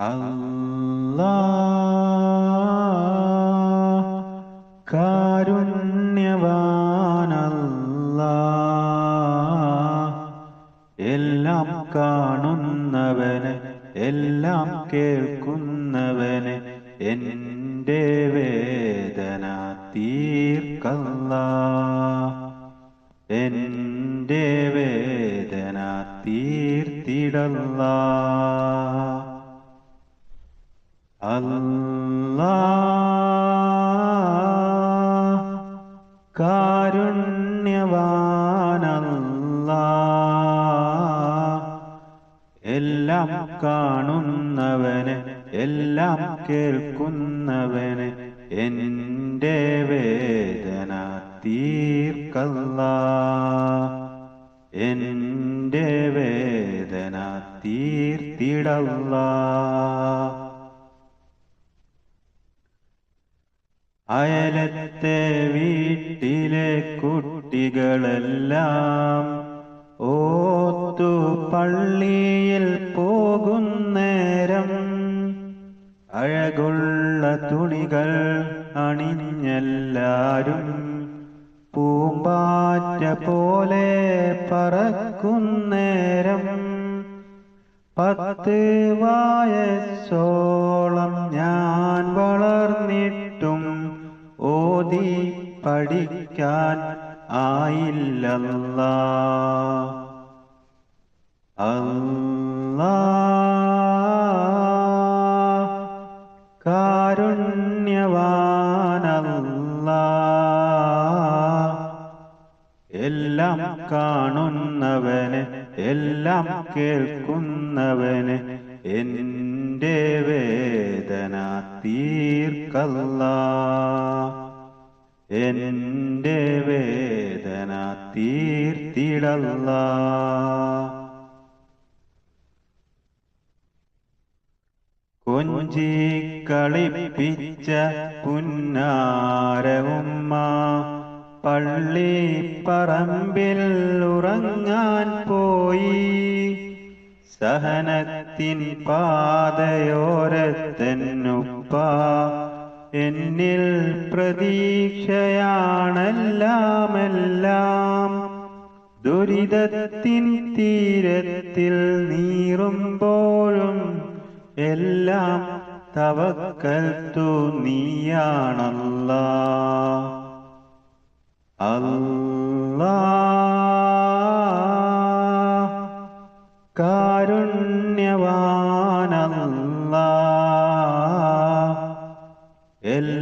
അല്ലാ എല്ലാം കാണുന്നവന് എല്ലാം കേൾക്കുന്നവന് എന്റെ വേദന തീർക്കല്ല. എന്റെ വേദന തീർത്തിടല്ല. കാരുണ്യവാനല്ലാ എല്ലാം കാണുന്നവനെ എല്ലാം കേൾക്കുന്നവനെ എന്റെ വേദന തീർക്കല്ല. എന്റെ വേദന തീർത്തിടല്ല. അയലത്തെ വീട്ടിലെ കുട്ടികളെല്ലാം ഓത്തു പള്ളിയിൽ പോകുന്നേരം അഴകുള്ള തുണികൾ അണിഞ്ഞെല്ലാരും പൂമ്പാറ്റ പോലെ പറക്കുന്നേരം പത്ത് വയസ്സോളം ഞാൻ വളർന്നിട്ടും ഓതി പഠിക്കാൻ ആയില്ലല്ല. അല്ലാ കാരുണ്യവാനല്ലാ. എല്ലാം കാണുന്നവന് എല്ലാം കേൾക്കുന്നവന് എന്റെ വേദന തീർക്കല്ല. എന്റെ വേദന തീർത്തിടല്ല. കൊഞ്ചി കളിപ്പിച്ച പുന്നാരവുമ്മ പള്ളി പറമ്പിൽ ഉറങ്ങാൻ പോയി. സഹനത്തിൻ പാതയോരത്തെന്നുപ്പ എന്നിൽ പ്രതീക്ഷയാണെല്ലാമെല്ലാം. ദുരിതത്തിൻ തീരത്തിൽ നീറുമ്പോഴും എല്ലാം തവക്കൽത്തു നീയാണല്ല. അല്ലാ. കാരുണ്യവാനല്ലാ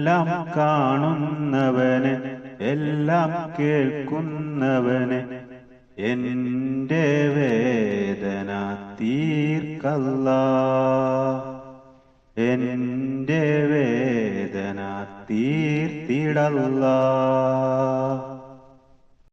എല്ലാം കാണുന്നവന് എല്ലാം കേൾക്കുന്നവന് എന്റെ വേദന തീർക്കല്ല. എന്റെ വേദന തീർത്തിടല്ല.